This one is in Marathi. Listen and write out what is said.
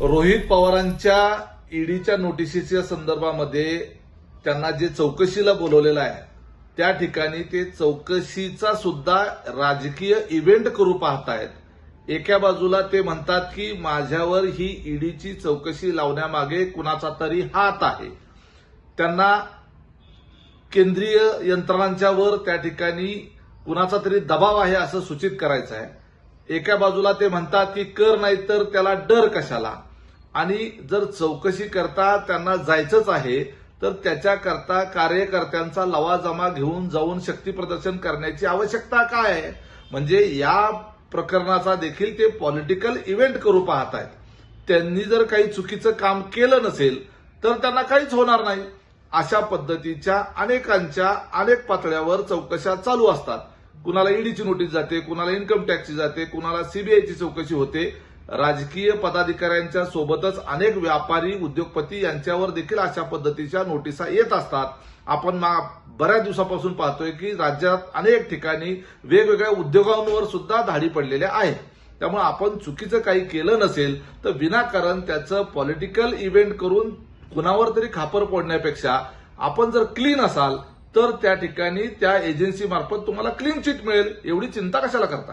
रोहित पवारांच्या ईडीच्या नोटिशीच्या संदर्भामध्ये त्यांना जे चौकशीला बोलवलेलं आहे त्या ठिकाणी ते चौकशीचा सुद्धा राजकीय इव्हेंट करू पाहतायत. एका बाजूला ते म्हणतात की माझ्यावर ही ईडीची चौकशी लावण्यामागे कुणाचा तरी हात आहे. त्यांना केंद्रीय यंत्रणांच्या वर त्या ठिकाणी कुणाचा तरी दबाव आहे असं सूचित करायचं आहे. एका बाजूला ते म्हणतात की कर नाही तर त्याला डर कशाला? आणि जर चौकशी करता त्यांना जायचंच आहे तर त्याच्याकरता कार्यकर्त्यांचा लवाजमा घेऊन जाऊन शक्ती प्रदर्शन करण्याची आवश्यकता काय आहे? म्हणजे या प्रकरणाचा देखील ते पॉलिटिकल इव्हेंट करू पाहत आहेत. त्यांनी जर काही चुकीचं काम केलं नसेल तर त्यांना काहीच होणार नाही. अशा पद्धतीच्या अनेकांच्या अनेक पातळ्यावर चौकशा चालू असतात. कुणाला ईडीची नोटीस जाते कुणाला इन्कम टॅक्सची जाते कुणाला सीबीआयची चौकशी होते राजकीय पदाधिकाऱ्यांच्या सोबतच अनेक व्यापारी उद्योगपती यांच्यावर देखील अशा पद्धतीच्या नोटिसा येत असतात. आपण मा- बऱ्याच दिवसापासून पाहतोय की राज्यात अनेक ठिकाणी वेगवेगळ्या उद्योगांवर सुद्धा धाडी पडलेल्या आहेत. त्यामुळे आपण चुकीचं काही केलं नसेल तर विनाकारण त्याचं पॉलिटिकल इव्हेंट करून कुणावर तरी खापर पडण्यापेक्षा आपण जर क्लीन असाल तर त्या ठिकाणी त्या एजन्सी मार्फत तुम्हाला क्लीन चिट मिळेल. एवढी चिंता कशाला करता?